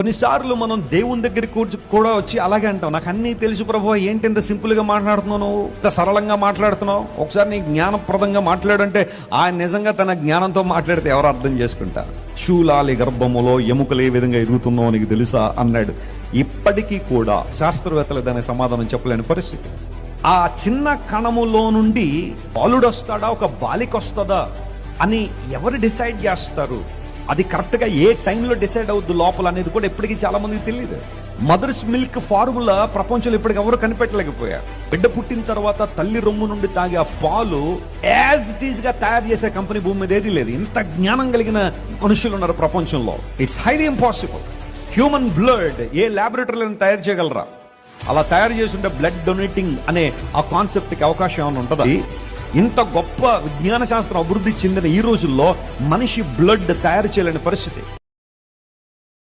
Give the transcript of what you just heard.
కొన్నిసార్లు మనం దేవుని దగ్గరికి కూడా వచ్చి అలాగే అంటాం. నాకు అన్నీ తెలుసు ప్రభు ఏంటి ఇంత సింపుల్గా మాట్లాడుతున్నావు నువ్వు? ఇంత సరళంగా మాట్లాడుతున్నావు? ఒకసారి నీ జ్ఞానప్రదంగా మాట్లాడంటే ఆయన నిజంగా తన జ్ఞానంతో మాట్లాడితే ఎవరు అర్థం చేసుకుంటారు? శూలాలి గర్భములో ఎముకలు ఏ విధంగా ఎదుగుతున్నావు నీకు తెలుసా? అన్నాడు. ఇప్పటికీ కూడా శాస్త్రవేత్తలు దాని సమాధానం చెప్పలేని పరిస్థితి. ఆ చిన్న కణములో నుండి బాలుడు వస్తాడా ఒక బాలిక వస్తుందా అని ఎవరు డిసైడ్ చేస్తారు? అది కరెక్ట్గా ఏ టైంలో డిసైడ్ అవుద్ది లోపల అనేది కూడా ఇప్పటికీ చాలా మందికి తెలియదు మదర్స్ మిల్క్ ఫార్ములా ప్రపంచంలో ఇప్పటికి ఎవరు కనిపెట్టలేకపోయారు. బిడ్డ పుట్టిన తర్వాత తల్లి రొమ్ము నుండి తాగే ఆ పాలు యాజ్ ఇట్ ఈస్గా తయారు చేసే కంపెనీ భూమి మీద ఏది లేదు. ఇంత జ్ఞానం కలిగిన మనుషులు ఉన్నారు ప్రపంచంలో. It's highly impossible human blood ఏ ల్యాబొరేటరీలను తయారు చేయగలరా? అలా తయారు చేస్తుంటే బ్లడ్ డొనేటింగ్ అనే ఆ కాన్సెప్ట్కి అవకాశం ఏమైనా ఉంటుందా? ఇంత గొప్ప విజ్ఞాన శాస్త్రం అభివృద్ధి చెందిన ఈ రోజుల్లో మనిషి బ్లడ్ తయారు చేయలేని పరిస్థితి.